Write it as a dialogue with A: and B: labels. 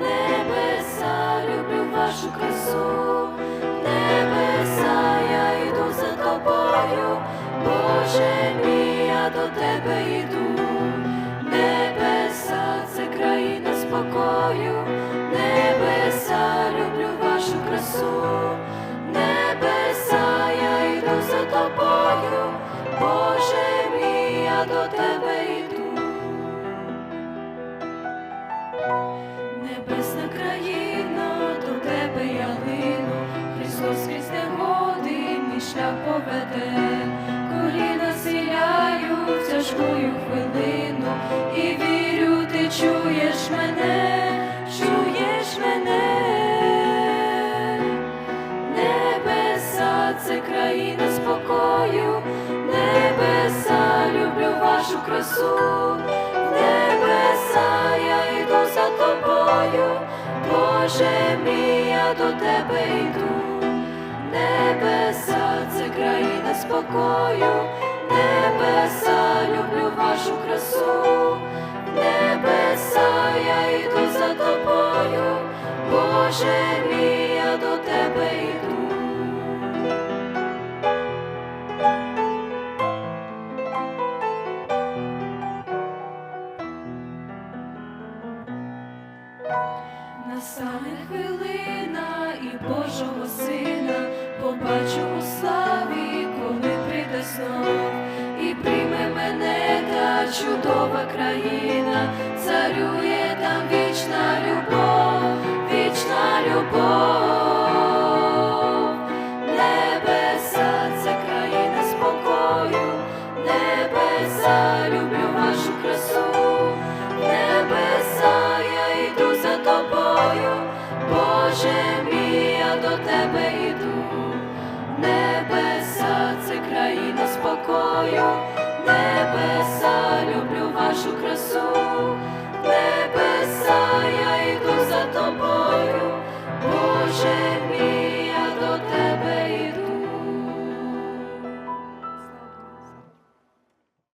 A: небеса, люблю вашу красу, небеса, я йду за тобою, Боже мій, я до тебе йду, небеса, це країна спокою, небеса, люблю вашу красу, сіляю в тяжкую хвилину, і вірю, ти чуєш мене, чуєш мене, небеса, це країна спокою, небеса, люблю вашу красу, небеса, я йду за тобою, Боже мій, я до тебе йду, небеса, це країна спокою, вашу красу, небеса, я йду за тобою, Боже мій, я до тебе йду. Настане хвилина і Божого Сина чудова країна, царює там вічна любов, вічна любов, небеса, це країна спокою, небеса, люблю вашу красу, небеса, я йду за тобою, Боже мій, я до тебе йду, небеса, це країна спокою, Boże.